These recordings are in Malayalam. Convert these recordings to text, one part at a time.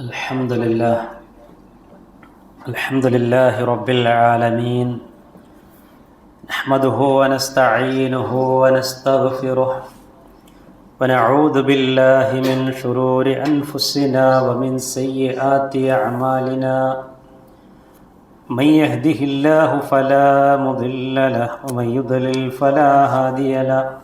الحمد لله. الحمد لله رب العالمين. نحمده ونستعينه ونستغفره. ونعوذ بالله من شرور أنفسنا ومن سيئات أعمالنا. من يهده الله فلا مضل له ومن يضلل فلا هادي له.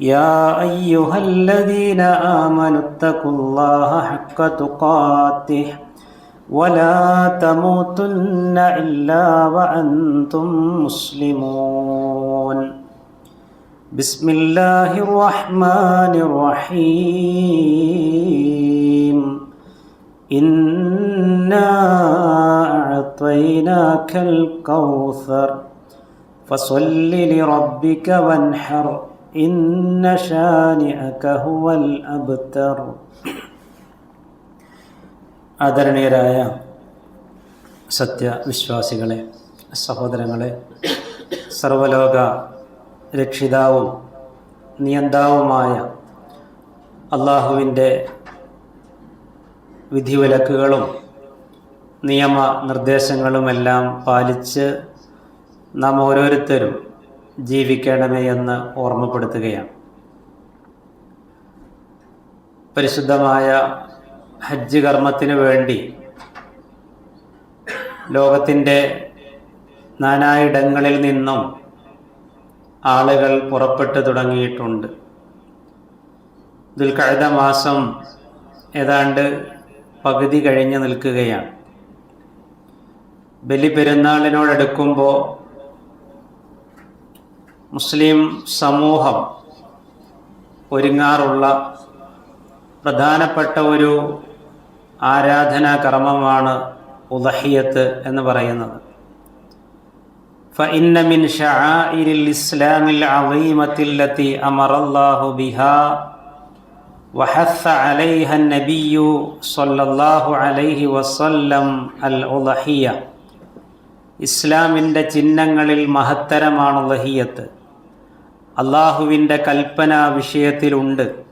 يا أيها الذين آمنوا اتقوا الله حق تقاته ولا تموتن إلا وأنتم مسلمون. بسم الله الرحمن الرحيم. إنا أعطيناك الكوثر. فصل لربك وانحر. ആദരണീയരായ സത്യവിശ്വാസികളെ സഹോദരങ്ങളെ സർവലോക രക്ഷിതാവും നിയന്താവുമായ അള്ളാഹുവിന്റെ വിധിവിലക്കുകളും നിയമ നിർദ്ദേശങ്ങളുമെല്ലാം പാലിച്ച് നാം ഓരോരുത്തരും ജീവിക്കണമേ എന്ന് ഓർമ്മപ്പെടുത്തുകയാണ്. പരിശുദ്ധമായ ഹജ്ജ് കർമ്മത്തിന് വേണ്ടി ലോകത്തിന്റെ നാനായിടങ്ങളിൽ നിന്നും ആളുകൾ പുറപ്പെട്ടു തുടങ്ങിയിട്ടുണ്ട്. ദുൽഖഅദ മാസം ഏതാണ്ട് പകുതി കഴിഞ്ഞ് നിൽക്കുകയാണ്. ബലിപെരുന്നാളിനോടടുക്കുമ്പോൾ മുസ്ലിം സമൂഹം ഒരുങ്ങാറുള്ള പ്രധാനപ്പെട്ട ഒരു ആരാധനാ കർമ്മമാണ് ഉദഹിയത്ത് എന്ന് പറയുന്നത് فإن من شعائر الإسلام العظيمة التي أمر الله بها وحث عليها النبي صلى الله عليه وسلم الأضحية ഇസ്ലാമിൻ്റെ ചിഹ്നങ്ങളിൽ മഹത്തരമാണ് ലഹിയത്ത് അള്ളാഹുവിന്റെ കൽപ്പന വിഷയത്തിലുണ്ട്.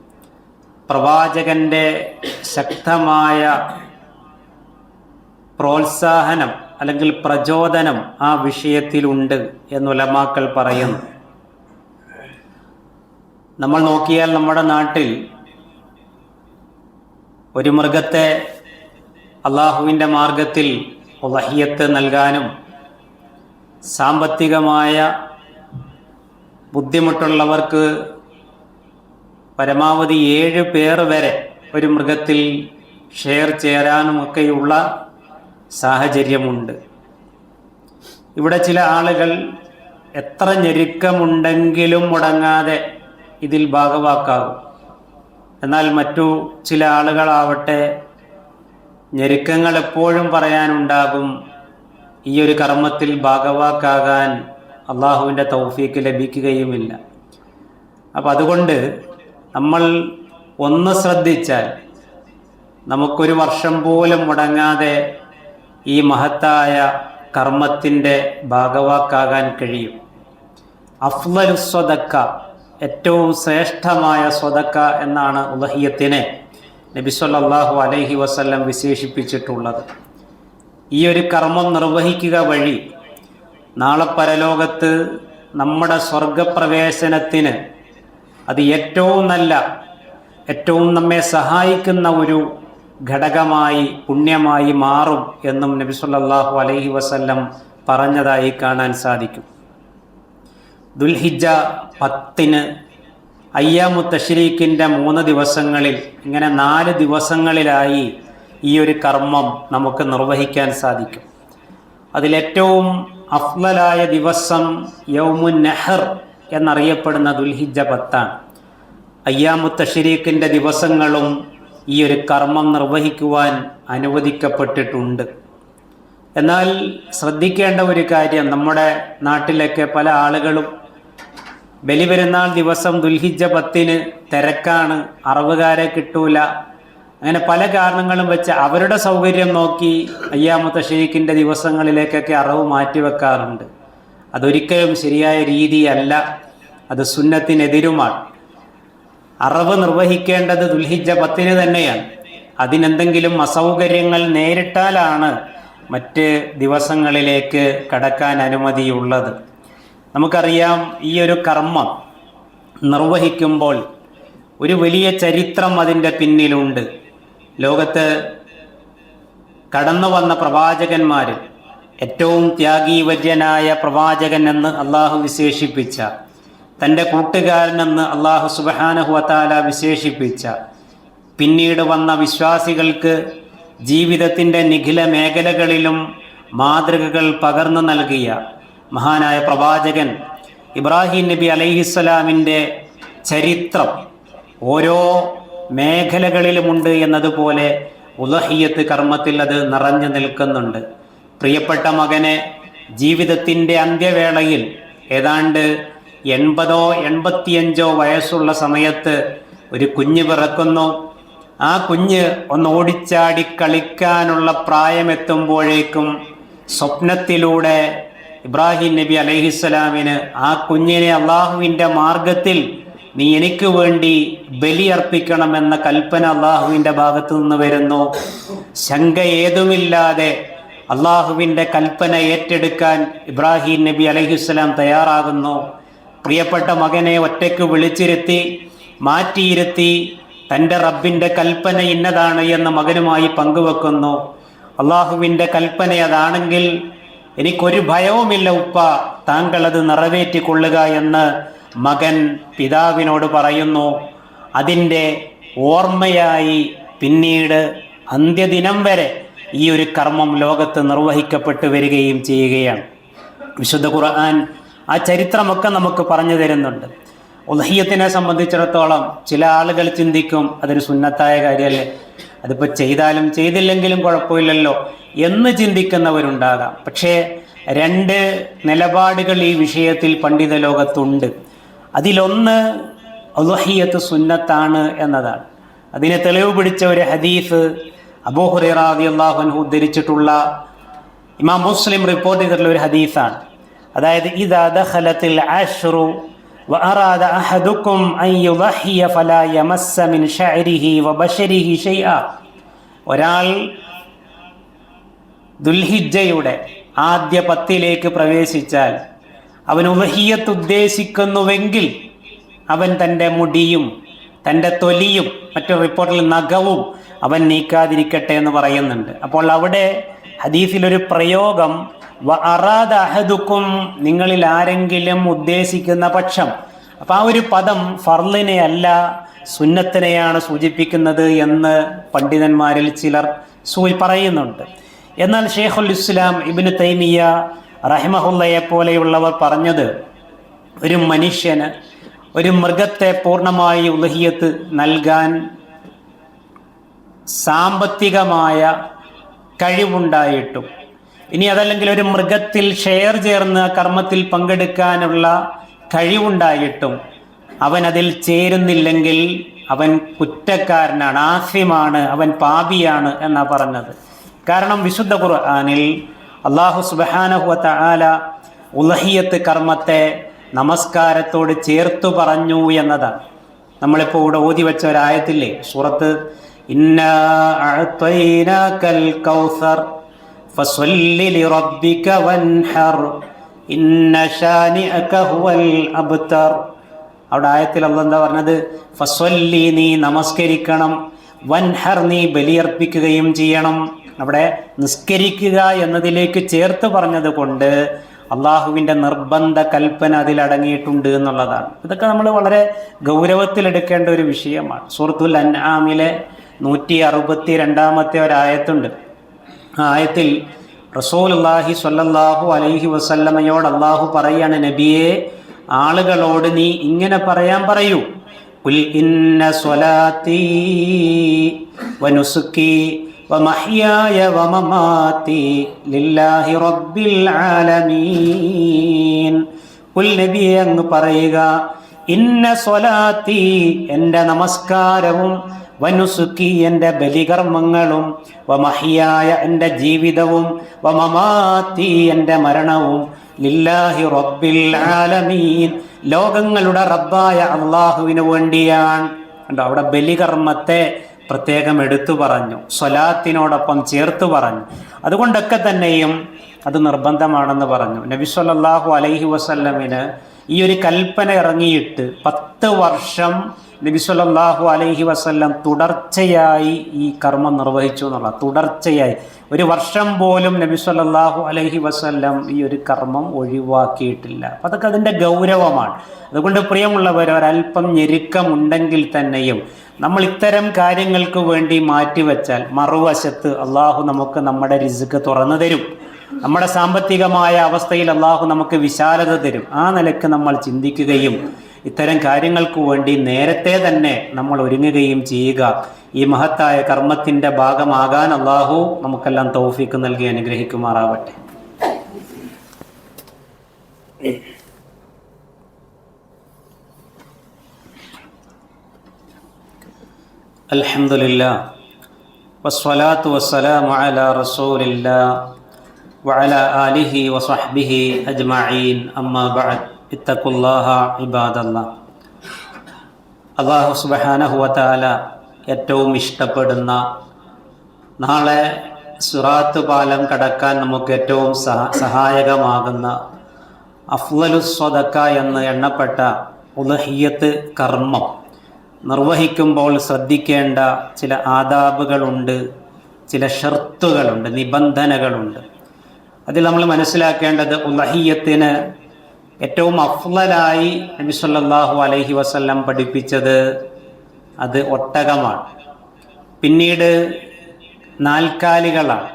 പ്രവാചകന്റെ ശക്തമായ പ്രോത്സാഹനം അല്ലെങ്കിൽ പ്രചോദനം ആ വിഷയത്തിലുണ്ട് എന്നുലമാക്കൾ പറയുന്നു. നമ്മൾ നോക്കിയാൽ നമ്മുടെ നാട്ടിൽ ഒരു മൃഗത്തെ അള്ളാഹുവിന്റെ മാർഗത്തിൽ വഹിയത്ത് നൽകാനും സാമ്പത്തികമായ ബുദ്ധിമുട്ടുള്ളവർക്ക് പരമാവധി ഏഴ് പേർ വരെ ഒരു മൃഗത്തിൽ ഷെയർ ചേരാനുമൊക്കെയുള്ള സാഹചര്യമുണ്ട്. ഇവിടെ ചില ആളുകൾ എത്ര ഞെരുക്കമുണ്ടെങ്കിലും മുടങ്ങാതെ ഇതിൽ ഭാഗവാക്കാകും. എന്നാൽ മറ്റു ചില ആളുകളാവട്ടെ ഞെരുക്കങ്ങൾ എപ്പോഴും പറയാനുണ്ടാകും ഈ ഒരു കർമ്മത്തിൽ ഭാഗവാക്കാകാൻ അള്ളാഹുവിന്റെ തൗഫീക്ക് ലഭിക്കുകയുമില്ല. അപ്പം അതുകൊണ്ട് നമ്മൾ ഒന്ന് ശ്രദ്ധിച്ചാൽ നമുക്കൊരു വർഷം പോലും മുടങ്ങാതെ ഈ മഹത്തായ കർമ്മത്തിന്റെ ഭാഗവാക്കാകാൻ കഴിയും. അഫ്ലലു സ്വതക്ക ഏറ്റവും ശ്രേഷ്ഠമായ സ്വതക്ക എന്നാണ് ഉലഹിയത്തിനെ നബിസ്വല്ലാഹു അലൈഹി വസല്ലം വിശേഷിപ്പിച്ചിട്ടുള്ളത്. ഈ ഒരു കർമ്മം നിർവഹിക്കുക വഴി നാളെ പരലോകത്ത് നമ്മുടെ സ്വർഗപ്രവേശനത്തിന് അത് ഏറ്റവും നല്ല ഏറ്റവും നമ്മെ സഹായിക്കുന്ന ഒരു ഘടകമായി പുണ്യമായി മാറും എന്നും നബി സല്ലല്ലാഹു അലൈഹി വസല്ലം പറഞ്ഞതായി കാണാൻ സാധിക്കും. ദുൽഹിജ പത്തിന് അയ്യാമു തഷ്രീഖിന്റെ മൂന്ന് ദിവസങ്ങളിൽ ഇങ്ങനെ നാല് ദിവസങ്ങളിലായി ഈ ഒരു കർമ്മം നമുക്ക് നിർവഹിക്കാൻ സാധിക്കും. അതിലേറ്റവും അഫ്ലലായ ദിവസം യൗമുൻ നെഹർ എന്നറിയപ്പെടുന്ന ദുൽഹിജ പത്താണ്. അയ്യാമു തഷ്രീഖിന്റെ ദിവസങ്ങളും ഈ ഒരു കർമ്മം നിർവഹിക്കുവാൻ അനുവദിക്കപ്പെട്ടിട്ടുണ്ട്. എന്നാൽ ശ്രദ്ധിക്കേണ്ട ഒരു കാര്യം നമ്മുടെ നാട്ടിലൊക്കെ പല ആളുകളും ബലിപെരുന്നാൾ ദിവസം ദുൽഹിജ പത്തിന് തിരക്കാണ്. അറവുകാരെ കിട്ടൂല. അങ്ങനെ പല കാരണങ്ങളും വെച്ച് അവരുടെ സൗകര്യം നോക്കി അയ്യാമത്ത ഷെയ്ഖിന്റെ ദിവസങ്ങളിലേക്കൊക്കെ അറവ് മാറ്റിവെക്കാറുണ്ട്. അതൊരിക്കലും ശരിയായ രീതിയല്ല. അത് സുന്നത്തിനെതിരുമാണ്. അറവ് നിർവഹിക്കേണ്ടത് ദുൽഹിജ പത്തിന് തന്നെയാണ്. അതിനെന്തെങ്കിലും അസൗകര്യങ്ങൾ നേരിട്ടാലാണ് മറ്റ് ദിവസങ്ങളിലേക്ക് കടക്കാൻ അനുമതിയുള്ളത്. നമുക്കറിയാം ഈ ഒരു കർമ്മം നിർവഹിക്കുമ്പോൾ ഒരു വലിയ ചരിത്രം അതിന്റെ പിന്നിലുണ്ട്. ലോകത്ത് കടന്നു വന്ന പ്രവാചകന്മാരിൽ ഏറ്റവും ത്യാഗീവര്യനായ പ്രവാചകൻ എന്ന് അള്ളാഹു വിശേഷിപ്പിച്ച തന്റെ കൂട്ടുകാരനെന്ന് അള്ളാഹു സുബഹാനഹുവത്താല വിശേഷിപ്പിച്ച പിന്നീട് വന്ന വിശ്വാസികൾക്ക് ജീവിതത്തിന്റെ നിഖില മേഖലകളിലും മാതൃകകൾ പകർന്നു നൽകിയ മഹാനായ പ്രവാചകൻ ഇബ്രാഹിം നബി അലൈഹിസ്സലാമിന്റെ ചരിത്രം ഓരോ മേഖലകളിലുമുണ്ട് എന്നതുപോലെ ഉലഹിയത്ത് കർമ്മത്തിൽ അത് നിറഞ്ഞു നിൽക്കുന്നുണ്ട്. പ്രിയപ്പെട്ട മകനെ ജീവിതത്തിന്റെ അന്ത്യവേളയിൽ ഏതാണ്ട് എൺപതോ എൺപത്തിയഞ്ചോ വയസ്സുള്ള സമയത്ത് ഒരു കുഞ്ഞ് പിറക്കുന്നു. ആ കുഞ്ഞ് ഒന്ന് ഓടിച്ചാടി കളിക്കാനുള്ള പ്രായമെത്തുമ്പോഴേക്കും സ്വപ്നത്തിലൂടെ ഇബ്രാഹിം നബി അലഹിസ്സലാമിന് ആ കുഞ്ഞിനെ അള്ളാഹുവിന്റെ മാർഗത്തിൽ നീ എനിക്ക് വേണ്ടി ബലിയർപ്പിക്കണമെന്ന കൽപ്പന അള്ളാഹുവിന്റെ ഭാഗത്തു നിന്ന് വരുന്നു. ശങ്ക ഏതുമില്ലാതെ അള്ളാഹുവിന്റെ കൽപ്പന ഏറ്റെടുക്കാൻ ഇബ്രാഹിം നബി അലൈഹിസ്സലാം തയ്യാറാകുന്നു. പ്രിയപ്പെട്ട മകനെ ഒറ്റയ്ക്ക് വിളിച്ചിരുത്തി മാറ്റിയിരുത്തി തന്റെ റബ്ബിന്റെ കൽപ്പന ഇന്നതാണ് എന്ന് മകനുമായി പങ്കുവെക്കുന്നു. അള്ളാഹുവിന്റെ കൽപ്പന അതാണെങ്കിൽ എനിക്കൊരു ഭയവുമില്ല ഉപ്പ താങ്കൾ അത് നിറവേറ്റിക്കൊള്ളുക എന്ന് മകൻ പിതാവിനോട് പറയുന്നു അതിന്റെ ഓർമ്മയായി പിന്നീട് അന്ത്യദിനം വരെ ഈ ഒരു കർമ്മം ലോകത്ത് നിർവഹിക്കപ്പെട്ടു വരികയും ചെയ്യുകയാണ്. വിശുദ്ധ ഖുർആൻ ആ ചരിത്രമൊക്കെ നമുക്ക് പറഞ്ഞു തരുന്നുണ്ട്. ഉദഹ്യത്തിനെ സംബന്ധിച്ചിടത്തോളം ചില ആളുകൾ ചിന്തിക്കും അതൊരു സുന്നത്തായ കാര്യമല്ലേ? അതിപ്പോൾ ചെയ്താലും ചെയ്തില്ലെങ്കിലും കുഴപ്പമില്ലല്ലോ എന്ന് ചിന്തിക്കുന്നവരുണ്ടാകാം. പക്ഷേ രണ്ട് നിലപാടുകൾ ഈ വിഷയത്തിൽ പണ്ഡിത ലോകത്തുണ്ട് അതിലൊന്ന് ഉദഹീയത്ത് സുന്നത്താണ് എന്നതാണ് അതിനെ തെളിവ് പിടിച്ച ഒരു ഹദീഫ് അബൂഹുറാദി അള്ളാഹുൻഹു ഉദ്ധരിച്ചിട്ടുള്ള ഇമാം മുസ്ലിം റിപ്പോർട്ട് ചെയ്തിട്ടുള്ള ഒരു ഹദീസാണ് അതായത് ഇതാ ദഖലത്തിൽ അഷ്റു وأراد أحدكم أن يضحي فلا يمس من شعره وبشره شيئا ഒരാൾ ദുൽഹിജ്ജയുടെ ആദ്യ പത്തിലേക്ക് പ്രവേശിച്ചാൽ അവൻ ഉലഹിയത്ത് ഉദ്ദേശിക്കുന്നുവെങ്കിൽ അവൻ തന്റെ മുടിയും തന്റെ തൊലിയും മറ്റു റിപ്പോർട്ടിൽ നഖവും അവൻ നീക്കാതിരിക്കട്ടെ എന്ന് പറയുന്നുണ്ട്. അപ്പോൾ അവിടെ ഹദീസിലൊരു പ്രയോഗം വ അഹദുക്കും നിങ്ങളിൽ ആരെങ്കിലും ഉദ്ദേശിക്കുന്ന പക്ഷം. അപ്പം ആ ഒരു പദം ഫർലിനെ അല്ല സുന്നത്തിനെയാണ് സൂചിപ്പിക്കുന്നത് എന്ന് പണ്ഡിതന്മാരിൽ ചിലർ സൂ പറയുന്നുണ്ട്. എന്നാൽ ഷെയ്ഖുൽ ഇസ്ലാം ഇബിന് തൈമിയ റഹിമഹുല്ലയെ പോലെയുള്ളവർ പറഞ്ഞത് ഒരു മനുഷ്യന് ഒരു മൃഗത്തെ പൂർണമായി ഉലഹിയത്ത് നൽകാൻ സാമ്പത്തികമായ കഴിവുണ്ടായിട്ടും ഇനി അതല്ലെങ്കിൽ ഒരു മൃഗത്തിൽ ഷെയർ ചേർന്ന് കർമ്മത്തിൽ പങ്കെടുക്കാനുള്ള കഴിവുണ്ടായിട്ടും അവൻ അതിൽ ചേരുന്നില്ലെങ്കിൽ അവൻ കുറ്റക്കാരനാണ് ആസ്യമാണ് അവൻ പാപിയാണ് എന്നാ പറഞ്ഞത്. കാരണം വിശുദ്ധ ഖുർആനിൽ അള്ളാഹു സുബാനഹുവത്ത ആല ഉലഹിയത്ത് കർമ്മത്തെ നമസ്കാരത്തോട് ചേർത്തു പറഞ്ഞു എന്നതാണ്. നമ്മളിപ്പോൾ ഇവിടെ ഓതി വെച്ച ഒരായത്തില്ലേ സൂറത്ത് അവിടെ ആയത്തിൽ അല്ല എന്താ പറഞ്ഞത്? ഫസ്വല്ലി നീ നമസ്കരിക്കണം വൻഹർ നീ ബലിയർപ്പിക്കുകയും ചെയ്യണം. അവിടെ നിസ്കരിക്കുക എന്നതിലേക്ക് ചേർത്ത് പറഞ്ഞത് കൊണ്ട് അള്ളാഹുവിന്റെ നിർബന്ധ കൽപ്പന അതിൽ അടങ്ങിയിട്ടുണ്ട് എന്നുള്ളതാണ്. ഇതൊക്കെ നമ്മൾ വളരെ ഗൗരവത്തിലെടുക്കേണ്ട ഒരു വിഷയമാണ്. സുഹൃത്തുൽ അൻആമിലെ നൂറ്റി അറുപത്തി രണ്ടാമത്തെ ഒരായത്തുണ്ട്. ആ ആയത്തിൽ റസൂലുള്ളാഹി സ്വല്ലല്ലാഹു അലൈഹി വസല്ലമയോട് അള്ളാഹു പറയാണ് നബിയെ ആളുകളോട് നീ ഇങ്ങനെ പറയാൻ പറയൂ. ഇന്ന സ്വലാത്തി വനുസുക്കി വമഹ്യായ വമമാതി ലില്ലാഹി റബ്ബിൽ ആലമീൻ. قل നബിയെ അങ്ങ് പറയുക ഇന്ന സ്വലാത്തി എന്റെ നമസ്കാരവും വനുസുക്കി എന്റെ ബലികർമ്മങ്ങളും വമഹിയായ എന്റെ ജീവിതവും വമമാത്തി എന്റെ മരണവും ലില്ലാഹി റബ്ബിൽ ആലമീൻ. ലോകങ്ങളുടെ റബ്ബായ അള്ളാഹുവിന് വേണ്ടിയാണ്. കണ്ടോ അവിടെ ബലികർമ്മത്തെ പ്രത്യേകം എടുത്തു പറഞ്ഞു. സ്വലാത്തിനോടൊപ്പം ചേർത്ത് പറഞ്ഞു. അതുകൊണ്ടൊക്കെ തന്നെയും അത് നിർബന്ധമാണെന്ന് പറഞ്ഞു. നബി സല്ലല്ലാഹു അലൈഹി വസല്ലമിന് ഈ ഒരു കൽപ്പന ഇറങ്ങിയിട്ട് പത്ത് വർഷം നബി സല്ലല്ലാഹു അലൈഹി വസല്ലം തുടർച്ചയായി ഈ കർമ്മം നിർവഹിച്ചു എന്നുള്ള തുടർച്ചയായി. ഒരു വർഷം പോലും നബി സല്ലല്ലാഹു അലൈഹി വസല്ലം ഈ ഒരു കർമ്മം ഒഴിവാക്കിയിട്ടില്ല. അപ്പം അതൊക്കെ അതിന്റെ ഗൗരവമാണ്. അതുകൊണ്ട് പ്രിയമുള്ളവർ ഒരല്പം ഞെരുക്കമുണ്ടെങ്കിൽ തന്നെയും നമ്മൾ ഇത്തരം കാര്യങ്ങൾക്ക് വേണ്ടി മാറ്റിവെച്ചാൽ മറുവശത്ത് അള്ളാഹു നമുക്ക് നമ്മുടെ രിസുക്ക് തുറന്നു തരും. നമ്മുടെ സാമ്പത്തികമായ അവസ്ഥയിൽ അള്ളാഹു നമുക്ക് വിശാലത തരും. ആ നിലയ്ക്ക് നമ്മൾ ചിന്തിക്കുകയും ഇത്തരം കാര്യങ്ങൾക്ക് വേണ്ടി നേരത്തെ തന്നെ നമ്മൾ ഒരുങ്ങുകയും ചെയ്യുക ഈ മഹത്തായ കർമ്മത്തിൻ്റെ ഭാഗമാകാൻ അള്ളാഹു നമുക്കെല്ലാം തൗഫീക്ക് നൽകി അനുഗ്രഹിക്കുമാറാവട്ടെ الحمد لله والصلاة والسلام على رسول الله وعلى آله وصحبه أجمعين أما بعد ഇത്തക്കുല്ലാഹ ഇബാദല്ല. അള്ളാഹു സുബഹാനഹുവത്താല ഏറ്റവും ഇഷ്ടപ്പെടുന്ന നാളെ സുറാത്ത് പാലം കടക്കാൻ നമുക്ക് ഏറ്റവും സഹായകമാകുന്ന അഫ്ലലു സ്വതക്ക എന്ന് എണ്ണപ്പെട്ട ഉദഹിയത്ത് കർമ്മം. നിർവഹിക്കുമ്പോൾ ശ്രദ്ധിക്കേണ്ട ചില ആദാബുകളുണ്ട് ചില ഷർത്തുകളുണ്ട് നിബന്ധനകളുണ്ട്. അതിൽ നമ്മൾ മനസ്സിലാക്കേണ്ടത് ഉലഹിയത്തിന് ഏറ്റവും അഫ്ലലായി നബി സല്ലല്ലാഹു അലൈഹി വസല്ലം പഠിപ്പിച്ചത് അത് ഒട്ടകമാണ്. പിന്നീട് നാൽക്കാലികളാണ്.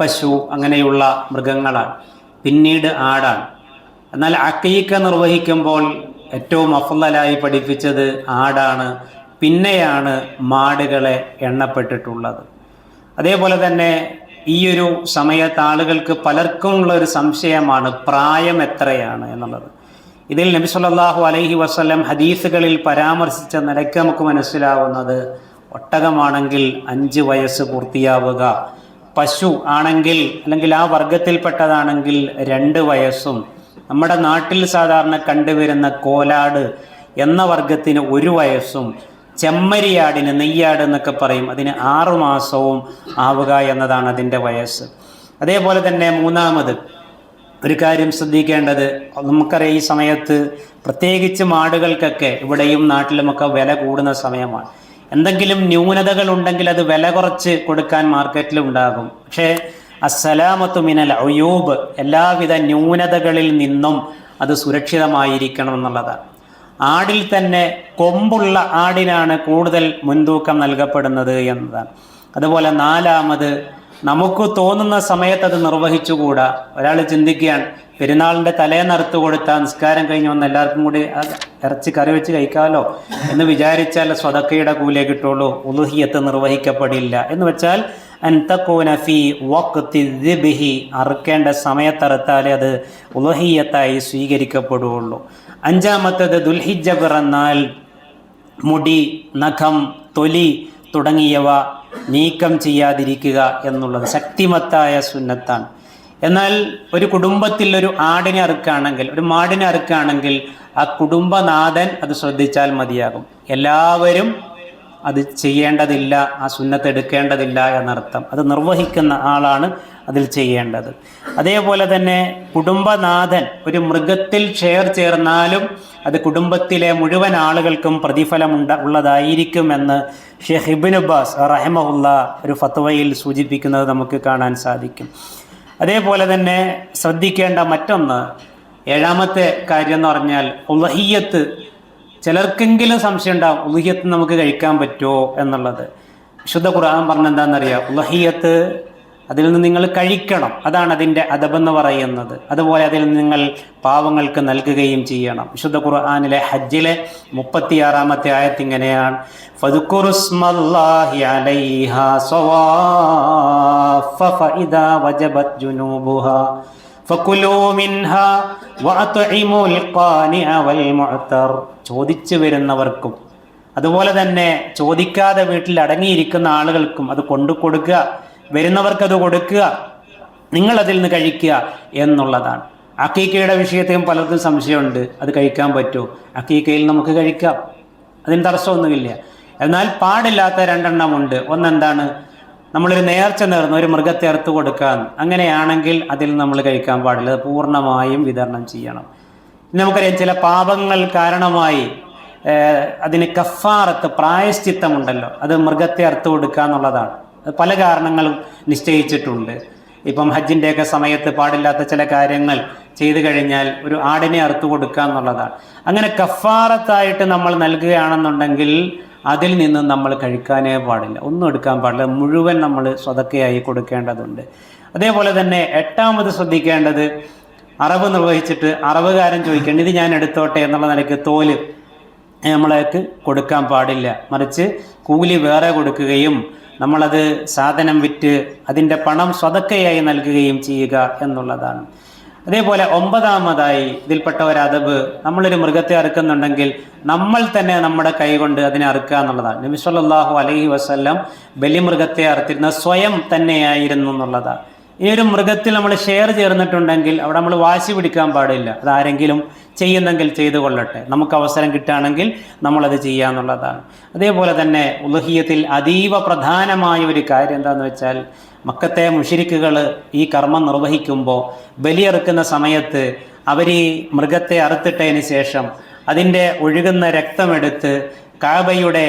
പശു അങ്ങനെയുള്ള മൃഗങ്ങളാണ്. പിന്നീട് ആടാണ്. എന്നാൽ അക്കീക്ക നിർവഹിക്കുമ്പോൾ ഏറ്റവും അഫ്ലലായി പഠിപ്പിച്ചത് ആടാണ്. പിന്നെയാണ് മാടുകളെ എണ്ണപ്പെട്ടിട്ടുള്ളത്. അതേപോലെ തന്നെ ഈ ഒരു സമയത്ത് ആളുകൾക്ക് പലർക്കും ഉള്ള ഒരു സംശയമാണ് പ്രായം എത്രയാണ് എന്നുള്ളത്. ഇതിൽ നബി സല്ലാഹു അലൈഹി വസ്ലം ഹദീസുകളിൽ പരാമർശിച്ച നിലയ്ക്ക് നമുക്ക് മനസ്സിലാവുന്നത് ഒട്ടകമാണെങ്കിൽ അഞ്ച് വയസ്സ് പൂർത്തിയാവുക പശു ആണെങ്കിൽ അല്ലെങ്കിൽ ആ വർഗത്തിൽപ്പെട്ടതാണെങ്കിൽ രണ്ട് വയസ്സും നമ്മുടെ നാട്ടിൽ സാധാരണ കണ്ടുവരുന്ന കോലാട് എന്ന വർഗത്തിന് ഒരു വയസ്സും ചെമ്മരിയാടിന് നെയ്യാട് എന്നൊക്കെ പറയും. അതിന് ആറു മാസവും ആവുക എന്നതാണ് അതിന്റെ വയസ്സ്. അതേപോലെ തന്നെ മൂന്നാമത് ഒരു കാര്യം ശ്രദ്ധിക്കേണ്ടത് നമുക്കറിയാം ഈ സമയത്ത് പ്രത്യേകിച്ച് മാടുകൾക്കൊക്കെ ഇവിടെയും നാട്ടിലുമൊക്കെ വില കൂടുന്ന സമയമാണ്. എന്തെങ്കിലും ന്യൂനതകൾ ഉണ്ടെങ്കിൽ അത് വില കുറച്ച് കൊടുക്കാൻ മാർക്കറ്റിൽ ഉണ്ടാകും. പക്ഷേ അസലാമത്തു മിനൽ അയൂബ് എല്ലാവിധ ന്യൂനതകളിൽ നിന്നും അത് സുരക്ഷിതമായിരിക്കണം എന്നുള്ളതാണ്. ആടിൽ തന്നെ കൊമ്പുള്ള ആടിനാണ് കൂടുതൽ മുൻതൂക്കം നൽകപ്പെടുന്നത് എന്നതാണ്. അതുപോലെ നാലാമത് നമുക്ക് തോന്നുന്ന സമയത്ത് അത് നിർവഹിച്ചുകൂടാ? ഒരാൾ ചിന്തിക്കുകയാണ് പെരുന്നാളിന്റെ തലേന്നറുത്ത് കൊടുത്ത നിസ്കാരം കഴിഞ്ഞ് വന്ന് എല്ലാവർക്കും കൂടി ഇറച്ചി കറി വെച്ച് കഴിക്കാമല്ലോ എന്ന് വിചാരിച്ചാൽ സ്വതക്കയുടെ കൂലേ കിട്ടുള്ളൂ. ഉലുഹിയത്ത് നിർവഹിക്കപ്പെടില്ല. എന്ന് വെച്ചാൽ അറുക്കേണ്ട സമയത്തറുത്താലേ അത് ഉലഹിയത്തായി സ്വീകരിക്കപ്പെടുകയുള്ളൂ അഞ്ചാമത്തേത് ദുൽഹിജ പിറന്നാൽ മുടി നഖം തൊലി തുടങ്ങിയവ നീക്കം ചെയ്യാതിരിക്കുക എന്നുള്ളത് ശക്തിമത്തായ സുന്നത്താണ്. എന്നാൽ ഒരു കുടുംബത്തിൽ ഒരു ആടിനെ അറുക്കുകയാണെങ്കിൽ ഒരു മാടിനെ അറുക്കുകയാണെങ്കിൽ ആ കുടുംബനാഥൻ അത് ശ്രദ്ധിച്ചാൽ മതിയാകും. എല്ലാവരും അത് ചെയ്യേണ്ടതില്ല ആ സുന്നത്ത് എടുക്കേണ്ടതില്ല എന്നർത്ഥം. അത് നിർവഹിക്കുന്ന ആളാണ് അതിൽ ചെയ്യേണ്ടത്. അതേപോലെ തന്നെ കുടുംബനാഥൻ ഒരു മൃഗത്തിൽ ഷെയർ ചേർന്നാലും അത് കുടുംബത്തിലെ മുഴുവൻ ആളുകൾക്കും പ്രതിഫലമുണ്ട ഉള്ളതായിരിക്കുമെന്ന് ഷെയ്ഖ് അബ്ബാസ് റഹമഹുല്ല ഒരു ഫത്വയിൽ സൂചിപ്പിക്കുന്നത് നമുക്ക് കാണാൻ സാധിക്കും. അതേപോലെ തന്നെ ശ്രദ്ധിക്കേണ്ട മറ്റൊന്ന് ഏഴാമത്തെ കാര്യം എന്ന് പറഞ്ഞാൽ ഉലഹിയത്ത് ചിലർക്കെങ്കിലും സംശയം ഉണ്ടാവും ഉലഹിയത്ത് നമുക്ക് കഴിക്കാൻ പറ്റുമോ എന്നുള്ളത്. വിശുദ്ധ ഖുർആൻ പറഞ്ഞ എന്താണെന്നറിയാം ഉലഹിയത്ത് അതിൽ നിന്ന് നിങ്ങൾ കഴിക്കണം. അതാണ് അതിന്റെ അദബെന്ന് പറയുന്നത്. അതുപോലെ അതിൽ നിങ്ങൾ പാവങ്ങൾക്ക് നൽകുകയും ചെയ്യണം. വിശുദ്ധ ഖുർആാനിലെ ഹജ്ജിലെ മുപ്പത്തിയാറാമത്തെ ആയത്ത് ഇങ്ങനെയാണ്. ഫദ്കുറുസ്മല്ലാഹി അലൈഹ സ്വവാഫ ഫഇദാ വജബത് ജുനൂബുഹാ ഫകുലൂ മിൻഹാ വഅത്ഇമുൽ ഖാനിഅ വൽ ചോദിച്ചു വരുന്നവർക്കും അതുപോലെ തന്നെ ചോദിക്കാതെ വീട്ടിൽ അടങ്ങിയിരിക്കുന്ന ആളുകൾക്കും അത് കൊണ്ടു കൊടുക്കുക വരുന്നവർക്കത് കൊടുക്കുക നിങ്ങൾ അതിൽ നിന്ന് കഴിക്കുക എന്നുള്ളതാണ്. അക്കീക്കയുടെ വിഷയത്തെയും പലർക്കും സംശയമുണ്ട് അത് കഴിക്കാൻ പറ്റുമോ അക്കീക്കയിൽ നമുക്ക് കഴിക്കാം. അതിന് തടസ്സമൊന്നുമില്ല. എന്നാൽ പാടില്ലാത്ത രണ്ടെണ്ണമുണ്ട്. ഒന്നെന്താണ്? നമ്മളൊരു നേർച്ച നേർന്ന് ഒരു മൃഗത്തെ അറുത്ത് കൊടുക്കാൻ. അങ്ങനെയാണെങ്കിൽ അതിൽ നമ്മൾ കഴിക്കാൻ പാടില്ല. അത് പൂർണമായും വിതരണം ചെയ്യണം. നമുക്കറിയാം ചില പാപങ്ങൾ കാരണമായി അതിന് കഫാറത്ത് പ്രായശ്ചിത്തമുണ്ടല്ലോ. അത് മൃഗത്തെ അറുത്ത് കൊടുക്കുക എന്നുള്ളതാണ്. പല കാരണങ്ങളും നിശ്ചയിച്ചിട്ടുണ്ട്. ഇപ്പം ഹജ്ജിന്റെയൊക്കെ സമയത്ത് പാടില്ലാത്ത ചില കാര്യങ്ങൾ ചെയ്തു കഴിഞ്ഞാൽ ഒരു ആടിനെ അറുത്തു കൊടുക്കുക എന്നുള്ളതാണ്. അങ്ങനെ കഫാറത്തായിട്ട് നമ്മൾ നൽകുകയാണെന്നുണ്ടെങ്കിൽ അതിൽ നിന്നും നമ്മൾ കഴിക്കാനേ പാടില്ല. ഒന്നും എടുക്കാൻ പാടില്ല. മുഴുവൻ നമ്മൾ സ്വതക്കയായി കൊടുക്കേണ്ടതുണ്ട്. അതേപോലെ തന്നെ എട്ടാമത് ശ്രദ്ധിക്കേണ്ടത് അറവ് നിർവഹിച്ചിട്ട് അറവുകാരൻ ചോദിക്കേണ്ടത് ഇത് ഞാൻ എടുത്തോട്ടെ? എന്നുള്ള നിലയ്ക്ക് തോൽ നമ്മളേക്ക് കൊടുക്കാൻ പാടില്ല. മറിച്ച് കൂലി വേറെ കൊടുക്കുകയും നമ്മളത് സാധനം വിറ്റ് അതിന്റെ പണം സ്വതക്കയായി നൽകുകയും ചെയ്യുക എന്നുള്ളതാണ്. അതേപോലെ ഒമ്പതാമതായി ഇതിൽപ്പെട്ട ഒരു അതബ് നമ്മളൊരു മൃഗത്തെ അറുക്കുന്നുണ്ടെങ്കിൽ നമ്മൾ തന്നെ നമ്മുടെ കൈകൊണ്ട് അതിനെ അറുക്കുക എന്നുള്ളതാണ്. നബി അലഹി അലൈഹി വസല്ലം ബലിമൃഗത്തെ അറുത്തിരുന്ന സ്വയം തന്നെയായിരുന്നു എന്നുള്ളതാണ്. ഈ ഒരു മൃഗത്തിൽ നമ്മൾ ഷെയർ ചേർന്നിട്ടുണ്ടെങ്കിൽ അവിടെ നമ്മൾ വാശി പിടിക്കാൻ പാടില്ല. അതാരെങ്കിലും ചെയ്യുന്നെങ്കിൽ ചെയ്തു കൊള്ളട്ടെ. നമുക്ക് അവസരം കിട്ടുകയാണെങ്കിൽ നമ്മളത് ചെയ്യുക എന്നുള്ളതാണ്. അതേപോലെ തന്നെ ഉലഹിയത്തിൽ അതീവ പ്രധാനമായ ഒരു കാര്യം എന്താണെന്ന് വെച്ചാൽ മക്കത്തെ മുഷിരിക്കുകൾ ഈ കർമ്മം നിർവഹിക്കുമ്പോൾ ബലിയെറുക്കുന്ന സമയത്ത് അവർ ഈ മൃഗത്തെ അറുത്തിട്ടതിന് ശേഷം അതിന്റെ ഒഴുകുന്ന രക്തമെടുത്ത് കാബയുടെ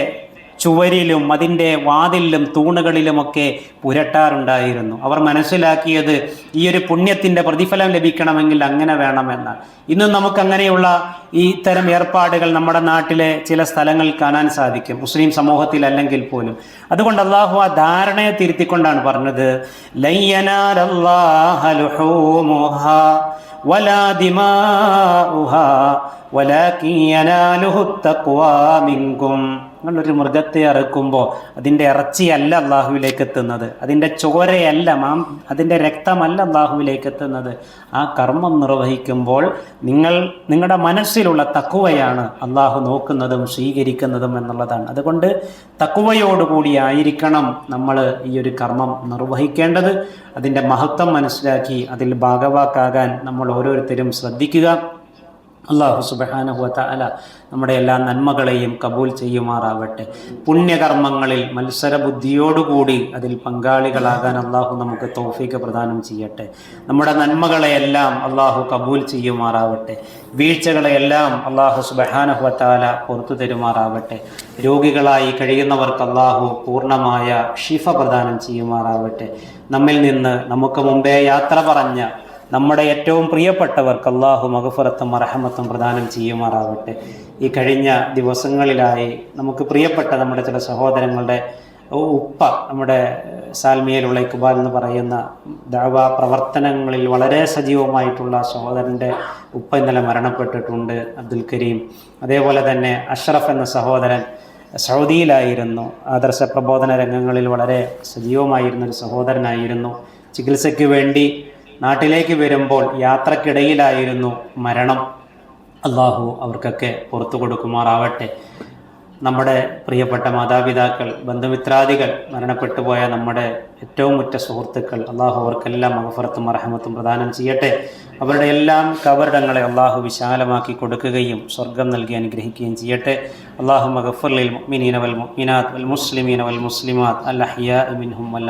ചുവരിലും അതിന്റെ വാതിലിലും തൂണുകളിലുമൊക്കെ പുരട്ടാറുണ്ടായിരുന്നു. അവർ മനസ്സിലാക്കിയത് ഈ ഒരു പുണ്യത്തിന്റെ പ്രതിഫലം ലഭിക്കണമെങ്കിൽ അങ്ങനെ വേണമെന്ന്. ഇന്നും നമുക്കങ്ങനെയുള്ള ഈ തരം ഏർപ്പാടുകൾ നമ്മുടെ നാട്ടിലെ ചില സ്ഥലങ്ങൾ കാണാൻ സാധിക്കും. മുസ്ലിം സമൂഹത്തിൽ അല്ലെങ്കിൽ പോലും. അതുകൊണ്ട് അള്ളാഹു ആ ധാരണയെ തിരുത്തിക്കൊണ്ടാണ് പറഞ്ഞത് ലയ്യനാലല്ലാഹ നിങ്ങളൊരു മൃഗത്തെ അറുക്കുമ്പോൾ അതിന്റെ ഇറച്ചിയല്ല അള്ളാഹുവിലേക്ക് എത്തുന്നത്. അതിന്റെ ചോരയല്ല മാം അതിന്റെ രക്തമല്ല അള്ളാഹുവിലേക്ക് എത്തുന്നത്. ആ കർമ്മം നിർവഹിക്കുമ്പോൾ നിങ്ങൾ നിങ്ങളുടെ മനസ്സിലുള്ള തക്കുവയാണ് അള്ളാഹു നോക്കുന്നതും സ്വീകരിക്കുന്നതും എന്നുള്ളതാണ്. അതുകൊണ്ട് തക്കുവയോടുകൂടി ആയിരിക്കണം നമ്മൾ ഈ ഒരു കർമ്മം നിർവഹിക്കേണ്ടത്. അതിന്റെ മഹത്വം മനസ്സിലാക്കി അതിൽ ഭാഗവാക്കാകാൻ നമ്മൾ ഓരോരുത്തരും ശ്രദ്ധിക്കുക. അള്ളാഹു സുബഹാനഹുവ തആല നമ്മുടെ എല്ലാ നന്മകളെയും കബൂൽ ചെയ്യുമാറാവട്ടെ. പുണ്യകർമ്മങ്ങളിൽ മത്സര ബുദ്ധിയോടുകൂടി അതിൽ പങ്കാളികളാകാൻ അള്ളാഹു നമുക്ക് തോഫീക്ക് പ്രദാനം ചെയ്യട്ടെ. നമ്മുടെ നന്മകളെയെല്ലാം അള്ളാഹു കബൂൽ ചെയ്യുമാറാവട്ടെ. വീഴ്ചകളെയെല്ലാം അള്ളാഹു സുബഹാനഹുവ തആല പുറത്തു തരുമാറാവട്ടെ. രോഗികളായി കഴിയുന്നവർക്ക് അള്ളാഹു പൂർണമായ ഷിഫ പ്രദാനം ചെയ്യുമാറാവട്ടെ. നമ്മിൽ നിന്ന് നമുക്ക് മുമ്പേ യാത്ര പറഞ്ഞ നമ്മുടെ ഏറ്റവും പ്രിയപ്പെട്ടവർക്ക് അള്ളാഹു മഹഫുറത്തും അർഹമത്തും പ്രദാനം ചെയ്യുമാറാവട്ടെ. ഈ കഴിഞ്ഞ ദിവസങ്ങളിലായി നമുക്ക് പ്രിയപ്പെട്ട നമ്മുടെ ചില സഹോദരങ്ങളുടെ ഉപ്പ നമ്മുടെ സാൽമിയയിലുള്ള ഇക്ബാൽ എന്ന് പറയുന്ന ദാവ പ്രവർത്തനങ്ങളിൽ വളരെ സജീവമായിട്ടുള്ള സഹോദരന്റെ ഉപ്പ ഇന്നലെ മരണപ്പെട്ടിട്ടുണ്ട് അബ്ദുൽ കരീം. അതേപോലെ തന്നെ അഷ്റഫ് എന്ന സഹോദരൻ സൗദിയിലായിരുന്നു. ആദർശ പ്രബോധന രംഗങ്ങളിൽ വളരെ സജീവമായിരുന്ന ഒരു സഹോദരനായിരുന്നു. ചികിത്സയ്ക്ക് വേണ്ടി നാട്ടിലേക്ക് വരുമ്പോൾ യാത്രക്കിടയിലായിരുന്നു മരണം. അള്ളാഹു അവർക്കൊക്കെ പുറത്തു കൊടുക്കുമാറാവട്ടെ. നമ്മുടെ പ്രിയപ്പെട്ട മാതാപിതാക്കൾ ബന്ധുമിത്രാദികൾ മരണപ്പെട്ടു പോയ നമ്മുടെ ഏറ്റവും ഉറ്റ സുഹൃത്തുക്കൾ അള്ളാഹു അവർക്കെല്ലാം മഹഫറത്തും അർഹമത്തും പ്രദാനം ചെയ്യട്ടെ. അവരുടെ എല്ലാം കവരിടങ്ങളെ അള്ളാഹു വിശാലമാക്കി കൊടുക്കുകയും സ്വർഗം നൽകി അനുഗ്രഹിക്കുകയും ചെയ്യട്ടെ. അള്ളാഹു മഗഫുലിൽ മുഅ്മിനീന വൽ മുഅ്മിനാത്ത് വൽ മുസ്ലിമീന വൽ മുസ്ലിമാത്ത് അൽ അഹ്യാഇ മിൻഹും വൽ